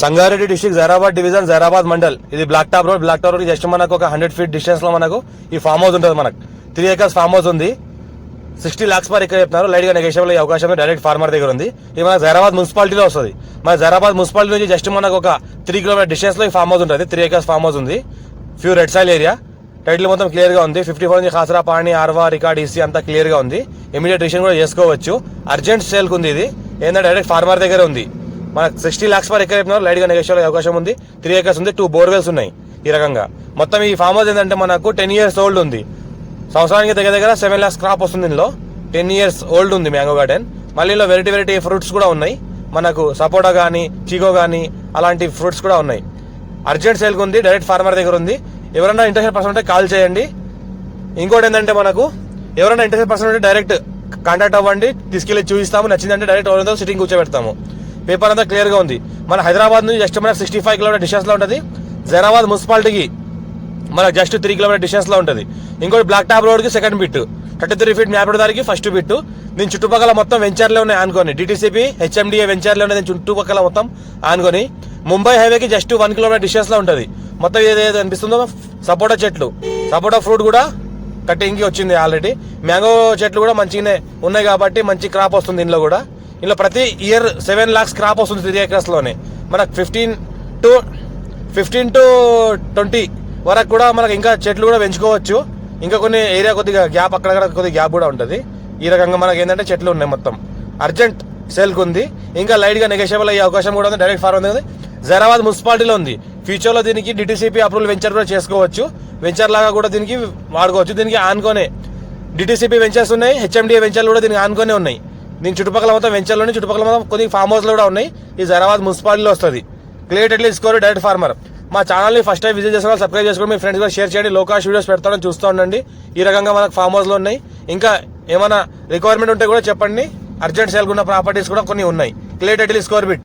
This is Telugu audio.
Sangareddy district Zaheerabad division Zaheerabad mandal. ఇది black top road black top road just మనకు ఒక హండ్రెడ్ ఫీట్ డిస్టెన్స్లో మనకు ఈ ఫామ్ హౌస్ ఉంటుంది మనకు. త్రీ ఏకర్స్ ఫామ్ హౌస్ ఉంది. సిక్స్టీ లాక్స్ పర్ ఎక్కడ చెప్తున్నారు. లైట్గా నెగేషన్ అవకాశం డైరెక్ట్ ఫార్మర్ దగ్గర ఉంది. ఇది మన జైరాబాద్ మున్సిపాలిటీలో వస్తుంది. మన జైరాబాద్ మున్సిపాలిటీ నుంచి జస్ట్ మనకు ఒక త్రీ కిలోమీటర్ డిస్టెన్స్లో ఈ ఫామ్ హౌస్ ఉంటుంది. త్రీ ఏకర్స్ ఫామ్ హౌస్ ఉంది. Few red soil area title మొత్తం క్లియర్గా ఉంది. ఫిఫ్టీ ఫోర్ నుంచి ఖాసరా పాణి ఆర్వా రికార్డ్ ఈసీ అంతా క్లియర్గా ఉంది. ఇమీడియట్ డిసిషన్ కూడా చేసుకోవచ్చు. అర్జెంట్ సేల్ ఉంది ఇది. ఏంటంటే డైరెక్ట్ ఫార్మర్ దగ్గర ఉంది. మనకు సిక్స్టీ లాక్స్ పర్ ఎక్కడ చెప్పినారు. లైట్గా అవకాశం ఉంది. త్రీ ఏకర్స్ ఉంది టూ బోర్వెల్స్ ఉన్నాయి ఈ రకంగా. మొత్తం ఈ ఫామ్ హౌస్ ఏంటంటే మనకు టెన్ ఇయర్స్ ఓల్డ్ ఉంది. సంవత్సరానికి దగ్గర దగ్గర సెవెన్ ల్యాక్స్ క్రాప్ వస్తుంది ఇందులో. టెన్ ఇయర్స్ ఓల్డ్ ఉంది మ్యాంగో గార్డెన్ మళ్ళీ ఇందులో వెరైటీ వెరైటీ ఫ్రూట్స్ కూడా ఉన్నాయి. మనకు సపోటా కానీ చీకో కానీ అలాంటి ఫ్రూట్స్ కూడా ఉన్నాయి. అర్జెంట్ సేల్కి ఉంది డైరెక్ట్ ఫార్మర్ దగ్గర ఉంది. ఎవరైనా ఇంట్రెస్ట్ పర్సన్ ఉంటే కాల్ చేయండి. ఇంకోటి ఏంటంటే మనకు ఎవరైనా ఇంట్రెస్ట్ పర్సన్ ఉంటే డైరెక్ట్ కాంటాక్ట్ అవ్వండి. తీసుకెళ్ళి చూపిస్తాము. నచ్చిందంటే డైరెక్ట్ ఎవరైనా సిట్టింగ్ కూర్చోబెడతాము. పేపర్ అంతా క్లియర్గా ఉంది. మన హైదరాబాద్ నుంచి జస్ట్ మన సిక్స్టీ ఫైవ్ కిలోమీటర్ డిస్టెన్స్లో ఉంటుంది. జైరాబాద్ మున్సిపాలిటీకి మనకు జస్ట్ త్రీ కిలోమీటర్ డిస్టెన్స్లో ఉంటుంది. ఇంకోటి బ్లాక్ టాప్ రోడ్కి second bit thirty three feet map దానికి ఫస్ట్ బిట్ దీని చుట్టుపక్కల మొత్తం వెంచర్లే ఉన్నాయి ఆనుకొని డిటీసీపీ హెచ్ఎండిఏ వెంచర్లే ఉన్నాయి దీని చుట్టుపక్కల మొత్తం ఆనుకొని ముంబై హైవేకి జస్ట్ వన్ కిలోమీటర్ డిస్టెన్స్లో ఉంటుంది. మొత్తం ఏదైతే అనిపిస్తుందో సపోటా చెట్లు. సపోటా ఫ్రూట్ కూడా కటింగ్కి వచ్చింది ఆల్రెడీ మ్యాంగో చెట్లు కూడా మంచిగానే ఉన్నాయి కాబట్టి మంచి క్రాప్ వస్తుంది దీనిలో కూడా. ఇందులో ప్రతి ఇయర్ సెవెన్ లాక్స్ క్రాప్ వస్తుంది త్రీ ఏకర్స్లోనే మనకు fifteen to fifteen to twenty వరకు కూడా మనకు ఇంకా చెట్లు కూడా పెంచుకోవచ్చు. ఇంకా కొన్ని ఏరియా కొద్దిగా గ్యాప్ అక్కడక్కడ కొద్దిగా గ్యాప్ కూడా ఉంటుంది. ఈ రకంగా మనకి ఏంటంటే చెట్లు ఉన్నాయి మొత్తం. అర్జెంట్ సేల్కి ఉంది. ఇంకా లైట్గా నెగోషియబుల్ అయ్యే అవకాశం కూడా ఉంది. డైరెక్ట్ ఫార్మ్ ఉంది. జైరాబాద్ మున్సిపాలిటీలో ఉంది. ఫ్యూచర్లో దీనికి డిటిసిపి అప్రూవల్ వెంచర్ కూడా చేసుకోవచ్చు. వెంచర్ లాగా కూడా దీనికి వాడుకోవచ్చు. దీనికి ఆనుకోనే డిటిసిపి వెంచర్స్ ఉన్నాయి. హెచ్ఎండిఏ వెంచర్లు కూడా దీనికి ఆనుకోనే ఉన్నాయి. దీని చుట్టుపక్కల మొత్తం వెంచర్లోని చుట్టుపక్కల మొత్తం కొన్ని ఫామ్ హౌస్లు కూడా ఉన్నాయి. ఈ జైరాబాద్ మున్సిపాలిటీలో వస్తుంది. Clear at least score direct farmer మా ఛానల్ని ఫస్ట్ టైం విజిట్ చేసుకోవాలి వాళ్ళు సబ్స్క్రైబ్ చేసుకోండి మీ ఫ్రెండ్స్ కూడా షేర్ చేయండి. లోకాష్ వీడియోస్ పెడతాను చూస్తూ ఉండండి. ఈ రకంగా మనకు ఫామ్ హౌస్లో ఉన్నాయి. ఇంకా ఏమైనా రిక్వైర్మెంట్ ఉంటే కూడా చెప్పండి. అర్జెంట్ సేల్కున్న ఉన్న ప్రాపర్టీస్ కూడా కొన్ని ఉన్నాయి. Clear title score bit